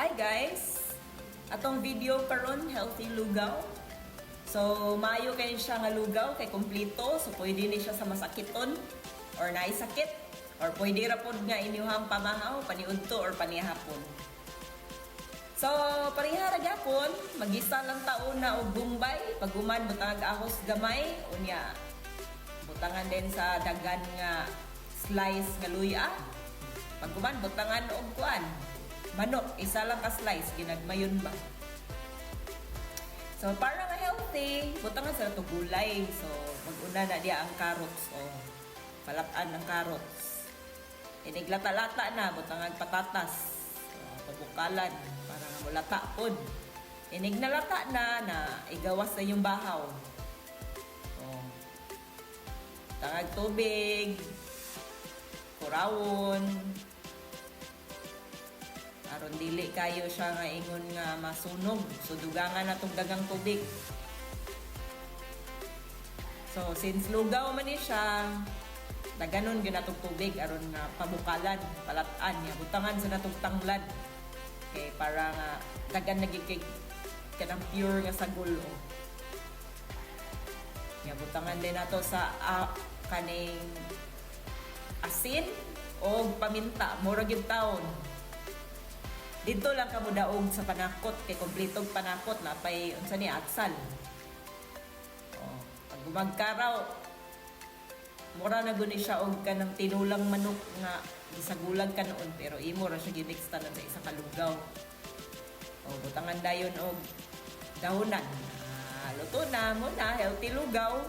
Hi guys! Atong video karon healthy lugaw. So, maayo kay siya nga lugaw kay kompleto. So, pwede ni siya sa masakiton or naisakit or pwede ra pod nga inyuhang pamahaw, paniudto or panihapon. So, parihara gyapon, magisa lang taon na og bumbay, paguman butang ahos gamay, unya butangan din sa dagan nga slice nga luya. Paguman butangan og kuan, manok, isa lang ka slice ginagmayon ba. So, para nga healthy, butangan sa ito gulay. So, mag-una na diya ang carrots. O, palatan ng carrots. Iniglata-lata na, butangan patatas. So, pabukalan, para nga mulata pod. Inignalata na, na igawas na yung bahaw. O, tangag tubig, kurawon, aron dili kayo siya nga ingon nga masunog. So dugangan na tong dagang tubig. So since lugaw man ni siya daganon gyud natong tubig aron nga pabukalan palatan niya. Butangan sa natong tanglad. Kay para nga dagan nagikig kanang pure nga sagol o nga butangan din nato sa ah, kaning asin o paminta. Mura gyud taon dito lang kamo daog sa panakot kay kompletong panakot na pay unsa ni atsal. Oh, pag gumagkaraw mura na guni siya og kanang tinulang manok nga gisagulag ka noon pero imo ra siya gimix tanan sa isa ka lugaw. Oh, butangan dayon og dahonan. Ah, luto na mo na healthy lugaw.